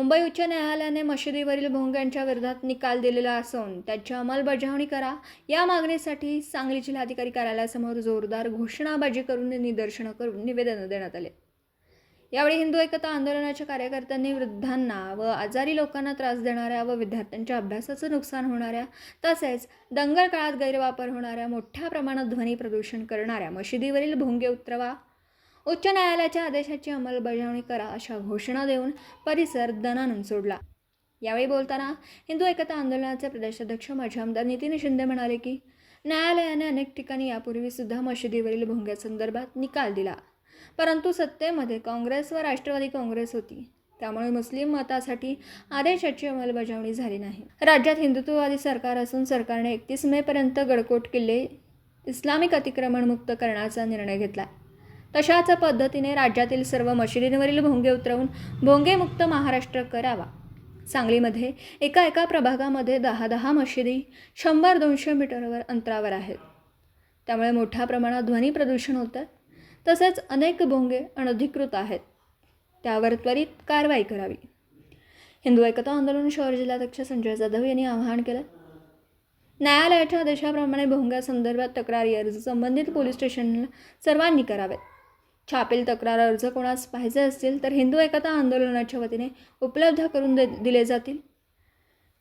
मुंबई उच्च न्यायालयाने मशिदीवरील भोंग्यांच्या विरोधात निकाल दिलेला असून त्याची अंमलबजावणी करा. या मागणीसाठी सांगली जिल्हाधिकारी कार्यालयासमोर जोरदार घोषणाबाजी करून निदर्शनं करून निवेदन देण्यात आले. यावेळी हिंदू एकता आंदोलनाच्या कार्यकर्त्यांनी वृद्धांना व आजारी लोकांना त्रास देणाऱ्या व विद्यार्थ्यांच्या अभ्यासाचं नुकसान होणाऱ्या तसेच दंगल काळात गैरवापर होणाऱ्या मोठ्या प्रमाणात ध्वनी प्रदूषण करणाऱ्या मशिदीवरील भोंगे उतरवा उच्च न्यायालयाच्या आदेशाची अंमलबजावणी करा अशा घोषणा देऊन परिसर दणानून सोडला. यावेळी बोलताना हिंदू एकता आंदोलनाचे प्रदेशाध्यक्ष माजी आमदार नितीन शिंदे म्हणाले की न्यायालयाने अनेक ठिकाणी यापूर्वीसुद्धा मशिदीवरील भोंग्यासंदर्भात निकाल दिला. परंतु सत्तेमध्ये काँग्रेस व राष्ट्रवादी काँग्रेस होती. त्यामुळे मुस्लिम मतासाठी आदेशाची अंमलबजावणी झाली नाही. राज्यात हिंदुत्ववादी सरकार असून सरकारने एकतीस मेपर्यंत गडकोट किल्ले इस्लामिक अतिक्रमणमुक्त करण्याचा निर्णय घेतला. तशाच पद्धतीने राज्यातील सर्व मशिदींवरील भोंगे उतरवून भोंगेमुक्त महाराष्ट्र करावा. सांगलीमध्ये एका एका प्रभागामध्ये दहा दहा मशिदी शंभर दोनशे मीटरवर अंतरावर आहेत. त्यामुळे मोठ्या प्रमाणात ध्वनी प्रदूषण होतं. तसेच अनेक भोंगे अनधिकृत आहेत. त्यावर त्वरित कारवाई करावी. हिंदू एकता आंदोलन शहर जिल्हाध्यक्ष संजय जाधव यांनी आवाहन केलं. न्यायालयाच्या आदेशाप्रमाणे भोंग्यासंदर्भात तक्रारी अर्ज संबंधित पोलीस स्टेशनला सर्वांनी करावेत. छापील तक्रार अर्ज कोणास पाहिजे असतील तर हिंदू एकता आंदोलनाच्या वतीने उपलब्ध करून दे दिले जातील.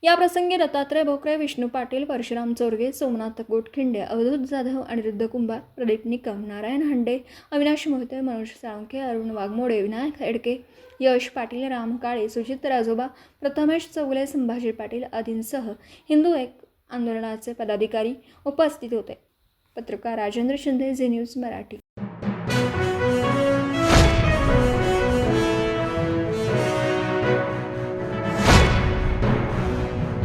या प्रसंगी दत्तात्रय भोकरे विष्णू पाटील परशुराम चोरगे सोमनाथ गोटखिंडे अवधूत जाधव अनिरुद्ध कुंभार प्रदीप निकम नारायण हांडे अविनाश मोहिते मनोज साळुंखे अरुण वाघमोडे विनायक हेडके यश पाटील राम काळे सुजित राजोबा प्रथमेश चौगुले संभाजी पाटील आदींसह हिंदू एक आंदोलनाचे पदाधिकारी उपस्थित होते. पत्रकार राजेंद्र शिंदे झी न्यूज मराठी.